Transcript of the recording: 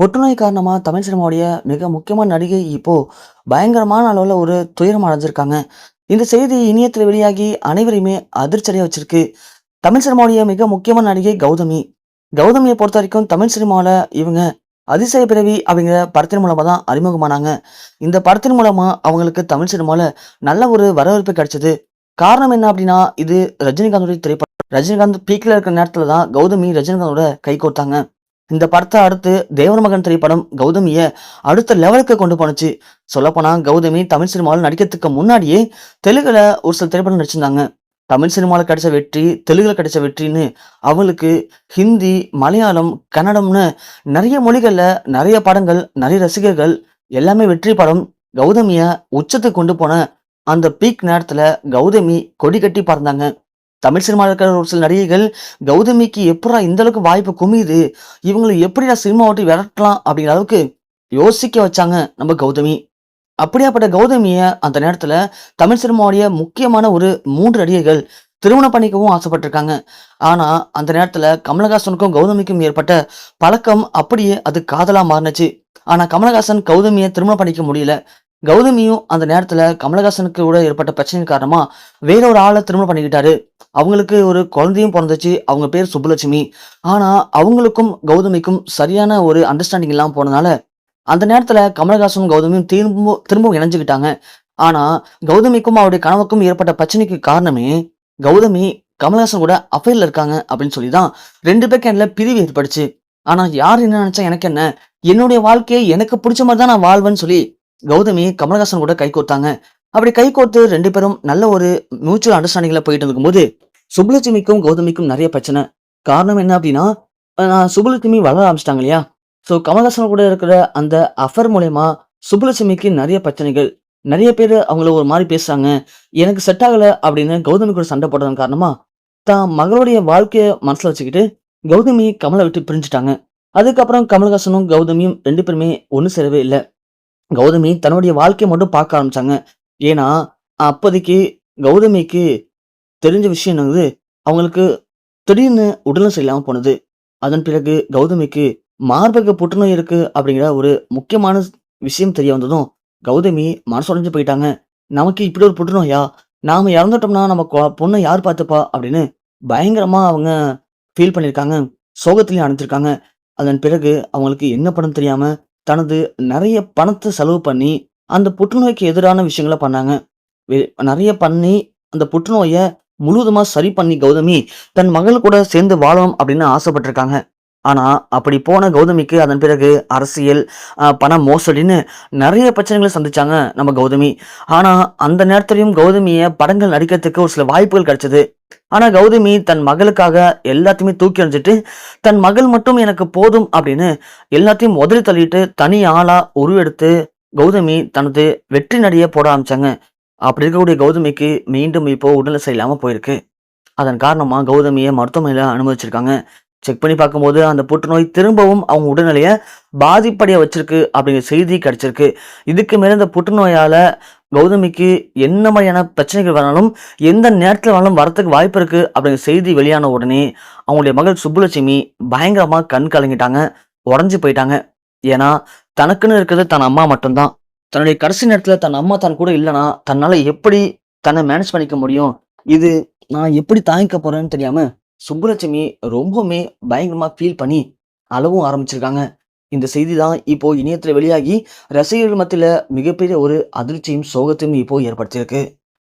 புற்றுநோய் காரணமாக தமிழ் சினிமாவுடைய மிக முக்கியமான நடிகை இப்போது பயங்கரமான அளவில் ஒரு துயரம் அடைஞ்சிருக்காங்க. இந்த செய்தி இணையத்தில் வெளியாகி அனைவரையுமே அதிர்ச்சியடைய வச்சிருக்கு. தமிழ் சினிமாவுடைய மிக முக்கியமான நடிகை கௌதமி. கௌதமியை பொறுத்த வரைக்கும் தமிழ் சினிமாவில் இவங்க அதிசய பிறவி அப்படிங்கிற படத்தின் மூலமாக தான் அறிமுகமானாங்க. இந்த படத்தின் மூலமாக அவங்களுக்கு தமிழ் சினிமாவில் நல்ல ஒரு வரவேற்பு கிடைச்சது. காரணம் என்ன அப்படின்னா, இது ரஜினிகாந்தோடைய திரைப்படம். ரஜினிகாந்த் பீக்கில் இருக்கிற நேரத்தில் தான் கௌதமி ரஜினிகாந்தோட கை கோர்த்தாங்க இந்த படத்தை அடுத்து தேவர் மகன் திரைப்படம் கௌதமிய அடுத்த லெவலுக்கு கொண்டு போனுச்சு. சொல்லப்போனா கௌதமி தமிழ் சினிமாவில் நடிக்கிறதுக்கு முன்னாடியே தெலுங்குல ஒரு சில திரைப்படம் நடிச்சிருந்தாங்க. தமிழ் சினிமாவில் கிடைச்ச வெற்றி, தெலுங்குல கிடைச்ச வெற்றின்னு அவங்களுக்கு ஹிந்தி, மலையாளம், கன்னடம்னு நிறைய மொழிகளில் நிறைய படங்கள், நிறைய ரசிகர்கள் எல்லாமே வெற்றி படம். கௌதமிய உச்சத்துக்கு கொண்டு போன அந்த பீக் நேரத்தில் கௌதமி கொடி கட்டி பறந்தாங்க. தமிழ் சினிமாவில் இருக்கிற ஒரு சில நடிகைகள் கௌதமிக்கு எப்படா இந்த அளவுக்கு வாய்ப்பு குமியுது? இவங்களை எப்படிடா சினிமா ஓட்டி விரட்டலாம்? அப்படிங்கிற அளவுக்கு யோசிக்க வச்சாங்க நம்ம கௌதமி. அப்படியாப்பட்ட கௌதமிய அந்த நேரத்துல தமிழ் சினிமாவுடைய முக்கியமான ஒரு மூன்று நடிகைகள் திருமணம் பண்ணிக்கவும் ஆசைப்பட்டிருக்காங்க. ஆனா, அந்த நேரத்துல கமலஹாசனுக்கும் கௌதமிக்கும் ஏற்பட்ட பழக்கம் அப்படியே அது காதலா மாறினுச்சு ஆனா, கமலஹாசன் கௌதமியை திருமணம் பண்ணிக்க முடியல. கௌதமியும் அந்த நேரத்துல கமலஹாசனுக்கு கூட ஏற்பட்ட பிரச்சனையின் காரணமா வேற ஒரு ஆளை திருமணம் பண்ணிக்கிட்டாரு. அவங்களுக்கு ஒரு குழந்தையும் பிறந்துச்சு அவங்க பேர் சுப்புலட்சுமி. ஆனா, அவங்களுக்கும் கௌதமிக்கும் சரியான ஒரு அண்டர்ஸ்டாண்டிங் இல்லாமல் போனதுனால அந்த நேரத்துல கமலஹாசனும் கௌதமியும் திரும்ப திரும்பவும் இணைஞ்சுக்கிட்டாங்க. ஆனா, கௌதமிக்கும் அவருடைய கனவுக்கும் ஏற்பட்ட பிரச்சனைக்கு காரணமே, கௌதமி கமலஹாசன் கூட அஃபேர்ல இருக்காங்க அப்படின்னு சொல்லி தான் ரெண்டு பேருக்கு என்ல பிரிவு ஏற்படுச்சு ஆனா, யார் என்ன நினைச்சா எனக்கு என்ன? என்னுடைய வாழ்க்கையை எனக்கு பிடிச்ச மாதிரி தான் நான் வாழ்வேன்னு சொல்லி கௌதமி கமலஹாசன் கூட கைகோர்த்தாங்க. அப்படி கைகோர்த்து 2 பேரும் நல்ல ஒரு மியூச்சுவல் அண்டர்ஸ்டாண்டிங்ல போயிட்டு இருக்கும்போது, சுப்புலட்சுமிக்கும் கௌதமிக்கும் நிறைய பிரச்சனை. காரணம் என்ன அப்படின்னா, சுப்புலட்சுமி வளர ஆரம்பிச்சிட்டாங்க இல்லையா? ஸோ கமலஹாசன் கூட இருக்கிற அந்த அஃபர் மூலயமா சுப்புலட்சுமிக்கு நிறைய பிரச்சனைகள். நிறைய பேர் அவங்கள ஒரு மாதிரி பேசுறாங்க. எனக்கு செட் ஆகலை அப்படின்னு கௌதமி கூட சண்டை போடுறது காரணமா, தான் மகளுடைய வாழ்க்கையை மனசில் வச்சுக்கிட்டு கௌதமி கமலை விட்டு பிரிஞ்சுட்டாங்க. அதுக்கப்புறம் கமலஹாசனும் கௌதமியும் ரெண்டு பேருமே ஒன்று சேரவே இல்லை கௌதமி தன்னுடைய வாழ்க்கையை மட்டும் பார்க்க ஆரம்பிச்சாங்க. ஏன்னா, அப்போதைக்கு கௌதமிக்கு தெரிஞ்ச விஷயம் என்னது, அவங்களுக்கு திடீர்னு உடலும் சரியில்லாமல் போனது. அதன் பிறகு கௌதமிக்கு மார்பக புற்றுநோய் இருக்கு அப்படிங்கிற ஒரு முக்கியமான விஷயம் தெரிய வந்ததும், கௌதமி மனசுடைஞ்சு போயிட்டாங்க. நமக்கு இப்படி ஒரு புற்றுநோயா? நாம இறந்துட்டோம்னா நம்ம பொண்ணை யார் பார்த்துப்பா? அப்படின்னு பயங்கரமா அவங்க ஃபீல் பண்ணியிருக்காங்க. சோகத்துலேயும் அணைச்சிருக்காங்க அதன் பிறகு அவங்களுக்கு என்ன படம் தெரியாம, தனது நிறைய பணத்தை செலவு பண்ணி, அந்த புற்றுநோய்க்கு எதிரான விஷயங்கள பண்ணாங்க. நிறைய பண்ணி, அந்த புற்றுநோயை முழுவதுமாக சரி பண்ணி கௌதமி, தன் மகள் கூட சேர்ந்து வாழணும் அப்படின்னு ஆசைப்பட்டிருக்காங்க. ஆனால் அப்படி போன கௌதமிக்கு அதன் பிறகு அரசியல், பண மோசடின்னு நிறைய பிரச்சனைகளை சந்திச்சாங்க நம்ம கௌதமி. ஆனால் அந்த நேரத்துலையும் கௌதமியை படங்கள் நடிக்கிறதுக்கு ஒரு சில வாய்ப்புகள் கிடைச்சது. ஆனால் கௌதமி தன் மகளுக்காக எல்லாத்தையுமே தூக்கி அணிஞ்சிட்டு தன் மகள் மட்டும் எனக்கு போதும் அப்படின்னு எல்லாத்தையும் உதறி தள்ளிட்டு, தனி ஆளாக உருவெடுத்து கௌதமி தனது வெற்றி நடையை போட ஆரம்பிச்சாங்க. அப்படி இருக்கக்கூடிய கௌதமிக்கு மீண்டும் இப்போ உடல்நிலை சரியில்லாமல் போயிருக்கு. அதன் காரணமாக கௌதமியை மருத்துவமனையில் அனுமதிச்சிருக்காங்க. செக் பண்ணி பார்க்கும்போது, அந்த புற்றுநோய் திரும்பவும் அவங்க உடல்நிலையை பாதிப்படைய வச்சிருக்கு அப்படிங்கிற செய்தி கிடைச்சிருக்கு. இதுக்கு மேலே இந்த புற்றுநோயால் கௌதமிக்கு என்ன மாதிரியான பிரச்சனைகள் வேணாலும் எந்த நேரத்தில் வேணாலும் வரத்துக்கு வாய்ப்பு இருக்குது அப்படிங்கிற செய்தி வெளியான உடனே, அவங்களுடைய மகள் சுப்புலட்சுமி பயங்கரமாக கண் கலங்கிட்டாங்க. உடஞ்சி போயிட்டாங்க. ஏன்னா, தனக்குன்னு இருக்கிறது தன் அம்மா மட்டும்தான் தன்னுடைய கடைசி நேரத்தில் தன் அம்மா தன் கூட இல்லைனா தன்னால் எப்படி தன்னை மேனேஜ் பண்ணிக்க முடியும்? இது நான் எப்படி தாங்கிக்க போகிறேன்னு தெரியாமல் சுப்புலட்சுமி ரொம்பவுமே பயங்கரமாக ஃபீல் பண்ணி அளவும் ஆரம்பிச்சிருக்காங்க. இந்த செய்தி தான் இப்போ இணையத்தில் வெளியாகி, ரசிகர்கள் மத்தியில் மிகப்பெரிய ஒரு அதிர்ச்சியும், சோகத்தையும் இப்போ ஏற்படுத்தியிருக்கு.